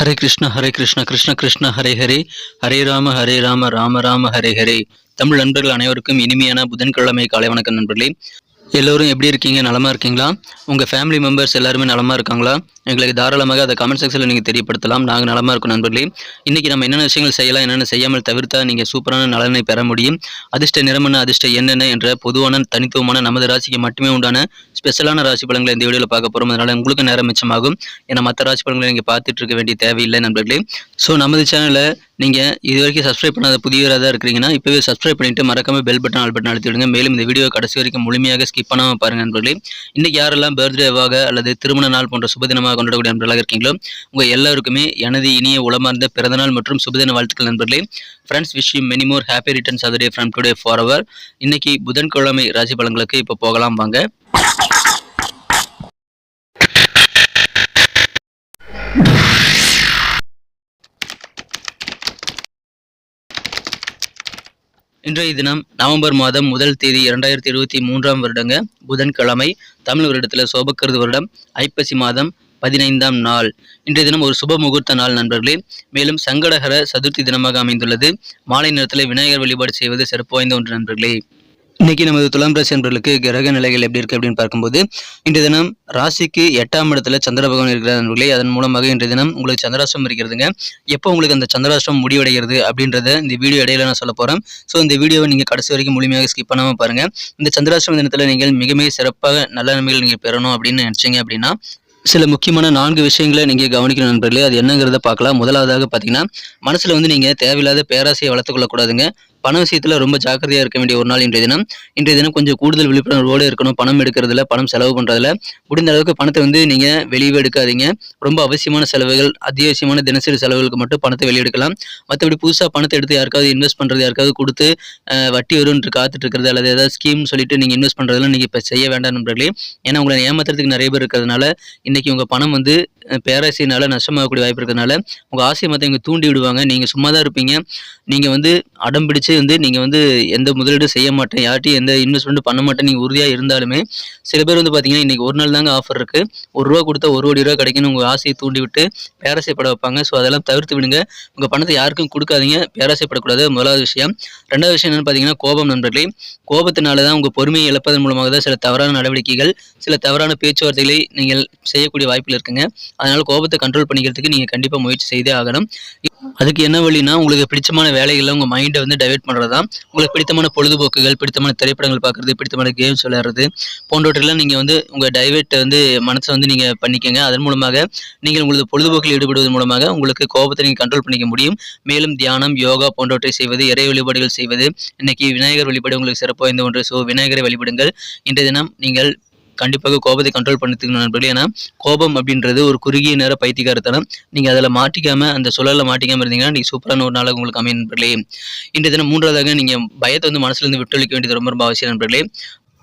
ஹரே கிருஷ்ண ஹரே கிருஷ்ண கிருஷ்ண கிருஷ்ண ஹரே ஹரே. ஹரே ராம ஹரே ராம ராம ராம ஹரே ஹரே. தமிழ் நண்பர்கள் அனைவருக்கும் இனிமையான புதன்கிழமை காலை வணக்கம் நண்பர்களே. எல்லோரும் எப்படி இருக்கீங்க? நலமா இருக்கீங்களா? உங்கள் ஃபேமிலி மெம்பர்ஸ் எல்லாருமே நலமாக இருக்காங்களா? எங்களுக்கு தாராளமாக அதை கமெண்ட் செக்ஷனில் நீங்கள் தெரியப்படுத்தலாம். நாங்கள் நலமாக இருக்கோம் நண்பர்களே. இன்றைக்கி நம்ம என்னென்ன விஷயங்கள் செய்யலாம் என்னென்ன செய்யாமல் தவிர்த்தால் நீங்கள் சூப்பரான நலனை பெற முடியும்? அதிர்ஷ்ட நிறமன அதிர்ஷ்ட என்னென்ன என்ற பொதுவான தனித்துவமான நமது ராசிக்கு மட்டுமே உண்டான ஸ்பெஷலான ராசி பலன்களை இந்த வீடியோவில் பார்க்க போகிறோம் அதனால் உங்களுக்கு நேரம் மிச்சமாகும். ஏன்னா மற்ற ராசி பலன்களை நீங்கள் பார்த்துட்டு இருக்க வேண்டிய தேவையில்லை நண்பர்களே. ஸோ நமது சேனலில் நீங்கள் இது வரைக்கும் சப்ஸ்கிரைப் பண்ணாத புதியவராக தான் இருக்கிறீங்கன்னா இப்போவே சப்ஸ்கிரைப் பண்ணிட்டு மறக்காம பெல் பட்டன் ஆல் பட்டன் அழுத்தி விடுங்க. மேலும் இந்த வீடியோ கடைசி வரைக்கும் முழுமையாக ஸ்கிப் பண்ணாமல் பாருங்க நண்பர்களே. இன்னைக்கு யாரெல்லாம் பர்த்டேவாக அல்லது திருமண நாள் போன்ற சுபதினமாக கொண்டாடக்கூடிய நண்பர்களாக இருக்கீங்களோ உங்கள் எல்லாருக்குமே எனது இனிய உளமார்ந்த பிறந்தநாள் மற்றும் சுபதின வாழ்த்துக்கள் நண்பர்களே. Friends wish you many more happy returns of day from today for our இன்னைக்கு புதன்கிழமை ராசி பலன்களுக்கு இப்போ போகலாம் வாங்க. இன்றைய தினம் நவம்பர் மாதம் முதல் தேதி இரண்டாயிரத்தி இருபத்தி மூன்றாம் வருடங்க புதன்கிழமை தமிழ் வருடத்தில் சோபக்கிருது வருடம் ஐப்பசி மாதம் பதினைந்தாம் நாள். இன்றைய தினம் ஒரு சுப முகூர்த்த நாள் நண்பர்களே. மேலும் சங்கடகர சதுர்த்தி தினமாக அமைந்துள்ளது. மாலை நேரத்தில் விநாயகர் வழிபாடு செய்வது சிறப்பு வாய்ந்த ஒன்று நண்பர்களே. இன்னைக்கு நமது துலாம் ராசி நண்பர்களுக்கு கிரக நிலைகள் எப்படி இருக்கு அப்படின்னு பார்க்கும்போது இன்றைய தினம் ராசிக்கு எட்டாம் இடத்துல சந்திர பகவான் இருக்கிற நண்பர்களே அதன் மூலமாக இன்றைய தினம் உங்களுக்கு சந்திராஷ்டிரம் இருக்கிறதுங்க. எப்போ உங்களுக்கு அந்த சந்திராஷ்டிரம் முடிவடைகிறது அப்படின்றத இந்த வீடியோ இடையில நான் சொல்ல போறேன். ஸோ இந்த வீடியோவை நீங்க கடைசி வரைக்கும் முழுமையாக ஸ்கிப் பண்ணாம பாருங்க. இந்த சந்திராஷ்டிரம் தினத்துல நீங்கள் மிக மிக சிறப்பாக நல்ல நன்மைகள் நீங்க பெறணும் அப்படின்னு நினைச்சீங்க அப்படின்னா சில முக்கியமான நான்கு விஷயங்களை நீங்க கவனிக்கணும் நண்பர்களே. அது என்னங்கிறத பார்க்கலாம். முதலாவதாக பார்த்தீங்கன்னா மனசுல வந்து நீங்க தேவையில்லாத பேராசையை வளர்த்துக்கொள்ளக்கூடாதுங்க பண விஷயத்தில் ரொம்ப ஜாக்கிரதையாக இருக்க வேண்டிய ஒரு நாள் இன்றைய தினம். இன்றைய தினம் கொஞ்சம் கூடுதல் விழிப்புணர்வோடு இருக்கணும். பணம் எடுக்கிறதுல பணம் செலவு பண்ணுறதுல முடிந்த அளவுக்கு பணத்தை வந்து நீங்கள் வெளியே எடுக்காதீங்க. ரொம்ப அவசியமான செலவுகள் அத்தியாவசியமான தினசரி செலவுகளுக்கு மட்டும் பணத்தை வெளியெடுக்கலாம் மற்றபடி புதுசாக பணத்தை எடுத்து யாருக்காவது இன்வெஸ்ட் பண்ணுறது யாருக்காவது கொடுத்து வட்டி வரும்னு காத்துட்டு இருக்கிறது அல்லது ஏதாவது ஸ்கீம் சொல்லிட்டு நீங்கள் இன்வெஸ்ட் பண்ணுறதுலாம் நீங்கள் இப்போ செய்ய வேண்டாம் நண்பர்களே. ஏன்னா உங்களை ஏமாத்துறதுக்கு நிறைய பேர் இருக்கிறதுனால இன்றைக்கி உங்கள் பணம் வந்து அஹ், பேராசையினால நஷ்டமாகக்கூடிய வாய்ப்பு இருக்கிறதுனால உங்கள் ஆசையை மற்றவங்க தூண்டி விடுவாங்க. நீங்கள் சும்மா தான் இருப்பீங்க. நீங்கள் வந்து அடம் பிடிச்சு வந்து நீங்கள் வந்து எந்த முதலீடும் செய்ய மாட்டேன் யார்ட்டையும் எந்த இன்வெஸ்ட்மெண்ட் பண்ண மாட்டேன் நீங்கள் உறுதியாக இருந்தாலுமே சில பேர் வந்து பார்த்தீங்கன்னா இன்னைக்கு ஒரு நாள் தாங்க ஆஃபர் இருக்கு. ஒரு ரூபா கொடுத்தா ஒரு கோடி ரூபா கிடைக்குன்னு உங்கள் ஆசையை தூண்டி விட்டு பேராசைப்பட வைப்பாங்க. ஸோ அதெல்லாம் தவிர்த்து விடுங்க. உங்கள் பணத்தை யாருக்கும் கொடுக்காதீங்க. பேராசைப்படக்கூடாது முதலாவது விஷயம். ரெண்டாவது விஷயம் என்னென்னு பார்த்தீங்கன்னா கோபம் நண்பர்களே. கோபத்தினால தான் உங்கள் பொறுமையை இழப்பதன் மூலமாக தான் சில தவறான நடவடிக்கைகள் சில தவறான பேச்சுவார்த்தைகளை நீங்கள் செய்யக்கூடிய வாய்ப்பில் இருக்குங்க. அதனால் கோபத்தை கண்ட்ரோல் பண்ணிக்கிறதுக்கு நீங்கள் கண்டிப்பாக முயற்சி செய்தே ஆகணும். அதுக்கு என்ன வழினா உங்களுக்கு பிடிச்சமான வேலைகளில் உங்கள் மைண்டை வந்து டைவெர்ட் பண்ணுறது தான் உங்களுக்கு பிடித்தமான பொழுதுபோக்குகள் பிடித்தமான திரைப்படங்கள் பார்க்குறது பிடித்தமான கேம்ஸ் விளையாடுறது போன்றவற்றெல்லாம் நீங்கள் வந்து உங்கள் டைவெர்ட் வந்து மனசை வந்து நீங்கள் பண்ணிக்கோங்க. அதன் மூலமாக நீங்கள் உங்களது பொழுதுபோக்கில் ஈடுபடுவதன் மூலமாக உங்களுக்கு கோபத்தை நீங்கள் கண்ட்ரோல் பண்ணிக்க முடியும். மேலும் தியானம் யோகா போன்றவற்றை செய்வது இறை வழிபாடுகள் செய்வது. இன்னைக்கு விநாயகர் வழிபாடு உங்களுக்கு சிறப்பு வாய்ந்த ஒன்று. ஸோ விநாயகரை வழிபடுங்கள். இன்றைய தினம் நீங்கள் கண்டிப்பாக கோபத்தை கண்ட்ரோல் பண்ணிக்கணும் நண்பர்களே. ஏன்னா கோபம் அப்படின்றது ஒரு குறுகிய நேர பைத்தியகாரத்தனம் நீங்கள் அதில் மாட்டிக்காம அந்த சுழலில் மாட்டிக்காம இருந்தீங்கன்னா நீங்கள் சூப்பரான ஒரு நாளாக உங்களுக்கு அமையும் நண்பர்களே. இன்றைய தினம் மூன்றாவதாக நீங்கள் பயத்தை வந்து மனசுலேருந்து விட்டொழிக்க வேண்டியது ரொம்ப ரொம்ப அவசியம் நண்பர்களே.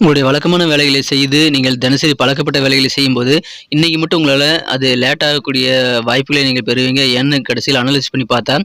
உங்களுடைய வழக்கமான வேலைகளை செய்து நீங்கள் தினசரி பழக்கப்பட்ட வேலைகளை செய்யும்போது இன்றைக்கி மட்டும் உங்களால் அது லேட் ஆகக்கூடிய வாய்ப்புகளை நீங்கள் பெறுவீங்க. ஏன்னு கடைசியில் அனலைஸ் பண்ணி பார்த்தா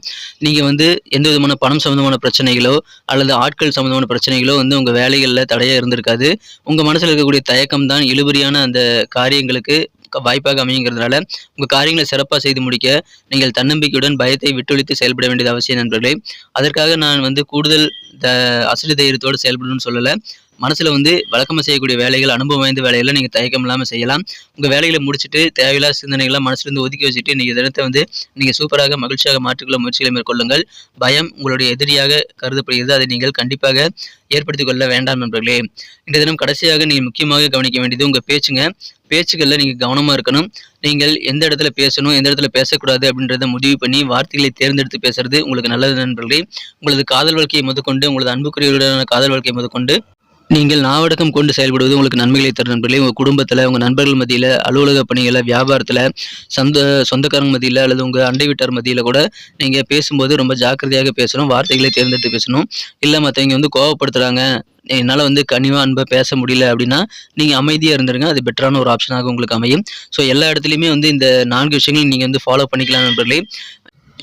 நீங்கள் வந்து எந்த விதமான பணம் சம்மந்தமான பிரச்சனைகளோ அல்லது ஆட்கள் சம்மந்தமான பிரச்சனைகளோ வந்து உங்கள் வேலைகளில் தடையாக இருந்திருக்காது. உங்கள் மனசில் இருக்கக்கூடிய தயக்கம் தான் இழுபறியான அந்த காரியங்களுக்கு வாய்ப்பாக அமையுங்கிறதுனால உங்கள் காரியங்களை சிறப்பாக செய்து முடிக்க நீங்கள் தன்னம்பிக்கையுடன் பயத்தை விட்டொழித்து செயல்பட வேண்டியது அவசியம் நண்பர்களே. அதற்காக நான் வந்து கூடுதல் த அசடு தைரியத்தோடு செயல்படணும்னு சொல்லலை. மனசில் வந்து வழக்கமாக செய்யக்கூடிய வேலைகள் அனுபவம் வாய்ந்த வேலைகளை நீங்கள் தயக்கம் இல்லாமல் செய்யலாம். உங்கள் வேலைகளை முடிச்சுட்டு தேவையில்லாத சிந்தனைகளை மனசுலேருந்து ஒதுக்கி வச்சுட்டு நீங்கள் தினத்தை வந்து நீங்கள் சூப்பராக மகிழ்ச்சியாக மாற்றிக்கொள்ள முயற்சிகளை மேற்கொள்ளுங்கள். பயம் உங்களுடைய எதிரியாக கருதப்படுகிறது. அதை நீங்கள் கண்டிப்பாக ஏற்படுத்திக் கொள்ள வேண்டாம் நண்பர்களே. இந்த தினம் கடைசியாக நீங்கள் முக்கியமாக கவனிக்க வேண்டியது உங்கள் பேச்சுங்க. பேச்சுகளில் நீங்கள் கவனமாக இருக்கணும். நீங்கள் எந்த இடத்துல பேசணும் எந்த இடத்துல பேசக்கூடாது அப்படின்றத முடிவு பண்ணி வார்த்தைகளை தேர்ந்தெடுத்து பேசுறது உங்களுக்கு நல்லது நண்பர்களே. உங்களது காதல் வாழ்க்கையை முதற்கொண்டு உங்களது அன்புக்குரியவருடனான காதல் வாழ்க்கையை முதற்கொண்டு நீங்கள் நாவடக்கம் கொண்டு செயல்படுவது உங்களுக்கு நன்மைகளை தரும் நண்பர்களே. உங்கள் குடும்பத்தில் உங்கள் நண்பர்கள் மத்தியில் அலுவலக பணிகளை வியாபாரத்தில் சொந்த சொந்தக்காரங்க மத்தியில் அல்லது உங்கள் அண்டை வீட்டார் மத்தியில் கூட நீங்கள் பேசும்போது ரொம்ப ஜாக்கிரதையாக பேசணும் வார்த்தைகளை தேர்ந்தெடுத்து பேசணும். இல்லை மற்றவங்க வந்து கோவப்படுத்துகிறாங்க என்னால் வந்து கனிவாக அன்பாக பேச முடியல அப்படின்னா நீங்கள் அமைதியாக இருந்துருங்க அது பெட்டரான ஒரு ஆப்ஷனாக உங்களுக்கு அமையும். ஸோ எல்லா இடத்துலையுமே வந்து இந்த நான்கு விஷயங்களையும் நீங்கள் வந்து ஃபாலோ பண்ணிக்கலாம் நண்பர்களே.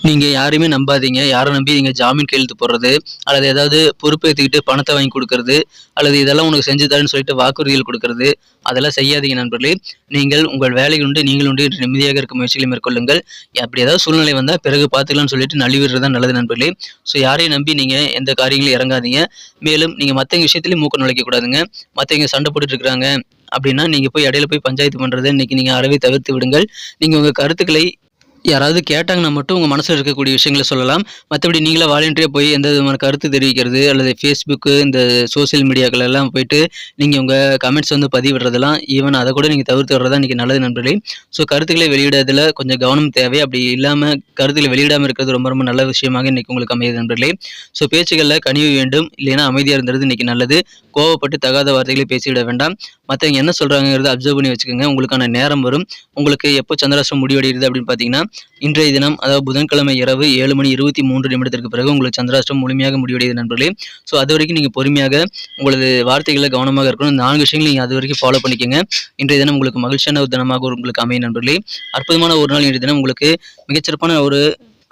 நீங்கள் யாரையுமே நம்பாதீங்க. யாரை நம்பி நீங்கள் ஜாமீன் கையெழுத்து போடுறது அல்லது ஏதாவது பொறுப்பேற்றுக்கிட்டு பணத்தை வாங்கி கொடுக்கறது அல்லது இதெல்லாம் உனக்கு செஞ்சு தரேன்னு சொல்லிட்டு வாக்குறுதிகள் கொடுக்கறது அதெல்லாம் செய்யாதீங்க நண்பர்களே. நீங்கள் உங்கள் வேலை உண்டு நீங்கள் உண்டு நிம்மதியாக இருக்க முயற்சிகளை மேற்கொள்ளுங்கள். அப்படி ஏதாவது சூழ்நிலை வந்தால் பிறகு பார்த்துக்கலாம்னு சொல்லிட்டு நழுவிடுறது தான் நல்லது நண்பர்களே. ஸோ யாரையும் நம்பி நீங்கள் எந்த காரியங்களும் இறங்காதீங்க. மேலும் நீங்கள் மற்றவங்க விஷயத்துலையும் மூக்க நுழைக்கக்கூடாதுங்க மற்றவங்க சண்டை போட்டுட்டு இருக்கிறாங்க அப்படின்னா நீங்கள் போய் இடையில போய் பஞ்சாயத்து பண்ணுறதை இன்னைக்கு நீங்கள் அறவே தவிர்த்து விடுங்கள். நீங்கள் உங்கள் கருத்துக்களை யாராவது கேட்டாங்கன்னா மட்டும் உங்கள் மனசில் இருக்கக்கூடிய விஷயங்களை சொல்லலாம். மற்றபடி நீங்களே வாலண்டியாக போய் எந்த விதமான கருத்து தெரிவிக்கிறது அல்லது ஃபேஸ்புக்கு இந்த சோஷியல் மீடியாக்கள் எல்லாம் போயிட்டு நீங்கள் உங்கள் கமெண்ட்ஸ் வந்து பதிவிடுறதெல்லாம் ஈவன் அதை கூட நீங்கள் தவிர்த்து வர்றதா இன்றைக்கி நல்லது நண்பர்களே. ஸோ கருத்துக்களை வெளியிடுறதுல கொஞ்சம் கவனம் தேவை. அப்படி இல்லாமல் கருத்துக்களை வெளியிடாமல் இருக்கிறது ரொம்ப ரொம்ப நல்ல விஷயமாக இன்றைக்கி உங்களுக்கு அமையுது நண்பர்களே. ஸோ பேச்சுகளில் கனிவு வேண்டும். இல்லைன்னா அமைதியாக இருந்தது இன்றைக்கி நல்லது. கோவப்பட்டு தகாத வார்த்தைகளை பேசிவிட வேண்டாம். மற்றவங்க என்ன சொல்கிறாங்கிறத அப்சர்வ் பண்ணி வச்சுக்கோங்க. உங்களுக்கான நேரம் வரும். உங்களுக்கு எப்போ சந்திராசம் முடிவடைகிறது அப்படின்னு பார்த்தீங்கன்னா இன்றைய தினம் அதாவது புதன்கிழமை இரவு ஏழு மணி இருபத்தி மூன்று நிமிடத்திற்கு பிறகு உங்களுக்கு சந்திராஷ்டம் முழுமையாக முடிவடையுது நண்பர்களே. ஸோ அது வரைக்கும் நீங்கள் பொறுமையாக உங்களது வார்த்தைகளை கவனமாக இருக்கணும். நான்கு விஷயங்கள் நீங்கள் அது வரைக்கும் ஃபாலோ பண்ணிக்கோங்க. இன்றைய தினம் உங்களுக்கு மகிழ்ச்சியான ஒரு தினமாக உங்களுக்கு அமையும் நண்பர்களே. அற்புதமான ஒரு நாள் இன்றைய தினம். உங்களுக்கு மிகச்சிறப்பான ஒரு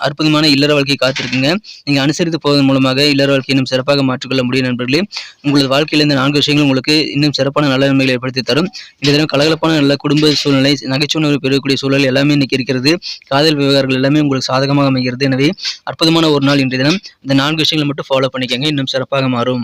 அற்புதமான இல்லற வாழ்க்கை காத்திருக்குங்க. நீங்கள் அனுசரித்து போவதன் மூலமாக இல்லற வாழ்க்கை இன்னும் சிறப்பாக மாற்றிக்கொள்ள முடியும் நண்பர்களே. உங்களது வாழ்க்கையில் இந்த நான்கு விஷயங்கள் உங்களுக்கு இன்னும் சிறப்பான நல்ல நன்மைகளை ஏற்படுத்தி தரும். இந்த தினம் கலகலப்பான நல்ல குடும்ப சூழ்நிலை நகைச்சுவை பெறக்கூடிய சூழல் எல்லாமே இன்னைக்கு இருக்கிறது. காதல் விவகாரங்கள் எல்லாமே உங்களுக்கு சாதகமாக அமைகிறது. எனவே அற்புதமான ஒரு நாள் இன்றைய தினம். இந்த நான்கு விஷயங்களை மட்டும் ஃபாலோ பண்ணிக்கோங்க. இன்னும் சிறப்பாக மாறும்.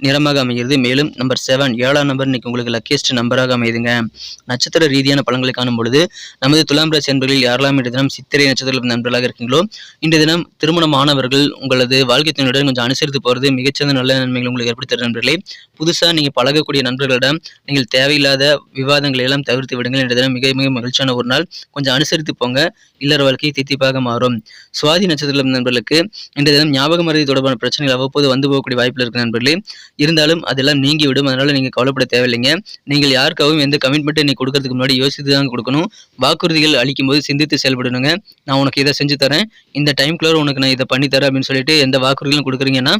நிறமாக அமைகிறது. மேலும் நம்பர் செவன் ஏழாம் நம்பர் இன்னைக்கு உங்களுக்கு லக்கியஸ்ட் நம்பராக அமைதுங்க நட்சத்திர ரீதியான பலன்களை காணும் பொழுது நமது துலாம் ராசி நண்பர்களில் யாரெல்லாம் இன்றைய தினம் சித்திரை நட்சத்திர நண்பர்களாக இருக்கீங்களோ இன்றைய தினம் திருமணமானவர்கள் உங்களது வாழ்க்கை துணையுடன் கொஞ்சம் அனுசரித்து போகிறது மிகச்சிறந்த நல்ல நன்மைகள் உங்களுக்கு ஏற்படுத்த நண்பர்களே. புதுசாக நீங்கள் பழகக்கூடிய நண்பர்களிடம் நீங்கள் தேவையில்லாத விவாதங்களை எல்லாம் தவிர்த்து விடுங்கள். இன்றைய தினம் மிக மிக மகிழ்ச்சியான ஒரு நாள். கொஞ்சம் அனுசரித்து போங்க. இல்லற வாழ்க்கை தித்திப்பாக மாறும். சுவாதி நட்சத்திர நண்பர்களுக்கு இன்றைய தினம் ஞாபகம் மருதி தொடர்பான பிரச்சனைகள் அவ்வப்போது வந்து போகக்கூடிய வாய்ப்பில் இருக்க நண்பர்களே. இருந்தாலும் அதெல்லாம் நீங்கி விடும் அதனால நீங்கள் கவலைப்பட தேவையில்லைங்க. நீங்கள் யாருக்காகவும் எந்த கமிட்மெண்ட்டை நீ கொடுக்கறதுக்கு முன்னாடி யோசித்து தான் கொடுக்கணும். வாக்குறுதிகள் அளிக்கும் போது சிந்தித்து செயல்படணுங்க. நான் உனக்கு இதை செஞ்சு தரேன். இந்த டைம்குள்ளே உனக்கு நான் இதை பண்ணி தரேன் அப்படின்னு சொல்லிட்டு எந்த வாக்குறுதிகளும் கொடுக்குறீங்கன்னா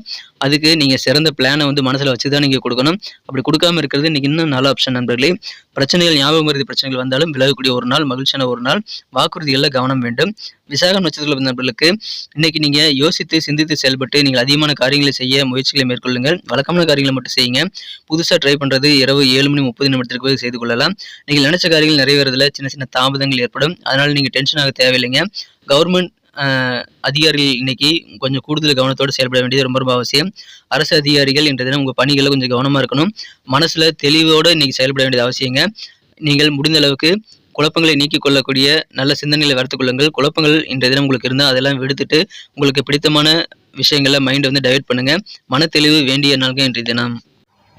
அதுக்கு நீங்கள் சிறந்த பிளானை வந்து மனசில் வச்சு தான் நீங்கள் கொடுக்கணும். அப்படி கொடுக்காம இருக்கிறது இன்னைக்கு இன்னும் நல்ல ஆப்ஷன் நண்பர்களே. பிரச்சனைகள் ஞாபகம் பிரச்சனைகள் வந்தாலும் விலகக்கூடிய ஒரு நாள் மகிழ்ச்சியான ஒரு நாள். வாக்குறுதிகளில் கவனம் வேண்டும். விசாக நட்சத்திரத்தில் பிறந்தவர்களுக்கு இன்னைக்கு நீங்க யோசித்து சிந்தித்து செயல்பட்டு நீங்கள் அதிகமான காரியங்களை செய்ய முயற்சிகளை மேற்கொள்ளுங்கள். வழக்கமான காரியங்களை மட்டும் செய்யுங்க. புதுசாக ட்ரை பண்ணுறது இரவு ஏழு மணி முப்பது நிமிடத்திற்கு போய் செய்து கொள்ளலாம். நீங்கள் நினைச்ச காரியங்கள் நிறைவேறதுல சின்ன சின்ன தாமதங்கள் ஏற்படும். அதனால் நீங்கள் டென்ஷன் ஆக தேவையில்லைங்க. கவர்மெண்ட் அதிகாரிகள் இன்னைக்கு கொஞ்சம் கூடுதல் கவனத்தோடு செயல்பட வேண்டியது ரொம்ப ரொம்ப அவசியம். அரசு அதிகாரிகள் இன்றைய தினம் உங்கள் பணிகளில் கொஞ்சம் கவனமாக இருக்கணும். மனசில் தெளிவோடு இன்னைக்கு செயல்பட வேண்டியது அவசியங்க. நீங்கள் முடிந்த அளவுக்கு குழப்பங்களை நீக்கிக் கொள்ளக்கூடிய நல்ல சிந்தனைகளை வளர்த்துக் கொள்ளுங்கள். குழப்பங்கள் இன்றைய தினம் உங்களுக்கு இருந்தால் அதெல்லாம் விடுத்துட்டு உங்களுக்கு பிடித்தமான விஷயங்களை மைண்டை வந்து டைவெர்ட் பண்ணுங்கள் மன தெளிவு வேண்டிய நாள்கள் இன்றைய தினம்.